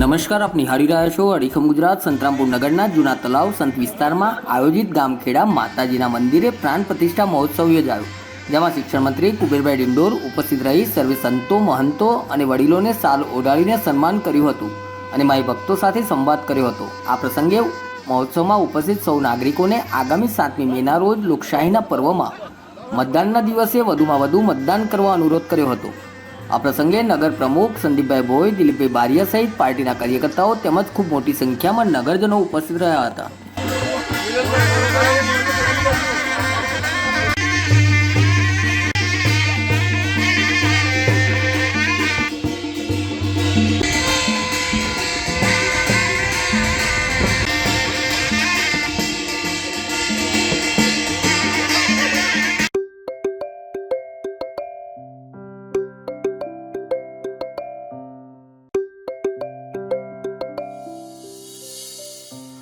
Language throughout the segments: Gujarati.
નમસ્કાર, આપ નિહાળી રહ્યા છો અડીખમ ગુજરાત, સંતરામપુર નગરના જૂના તલાવ સંત વિસ્તારમાં આયોજિત ગામખેડા માતાજીના મંદિરે પ્રાણ પ્રતિષ્ઠા મહોત્સવ યોજાયો. જેમાં શિક્ષણ મંત્રી કુબેરભાઈ ડિંડોર ઉપસ્થિત રહી સર્વે સંતો, મહંતો અને વડીલોને સાલ ઓઢાડીને સન્માન કર્યું હતું અને માય ભક્તો સાથે સંવાદ કર્યો હતો. આ પ્રસંગે મહોત્સવમાં ઉપસ્થિત સૌ નાગરિકોને આગામી સાતમી મેના રોજ લોકશાહીના પર્વમાં મતદાનના દિવસે વધુમાં વધુ મતદાન કરવા અનુરોધ કર્યો હતો. આ પ્રસંગે નગર પ્રમુખ સંદીપભાઈ ભોઈ, દિલીપભાઈ બારિયા સહિત પાર્ટીના કાર્યકર્તાઓ તેમજ ખૂબ મોટી સંખ્યામાં નગરજનો ઉપસ્થિત રહ્યા હતા.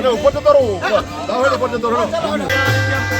Valeu, pode adorar. Dá uma olhada, pode adorar.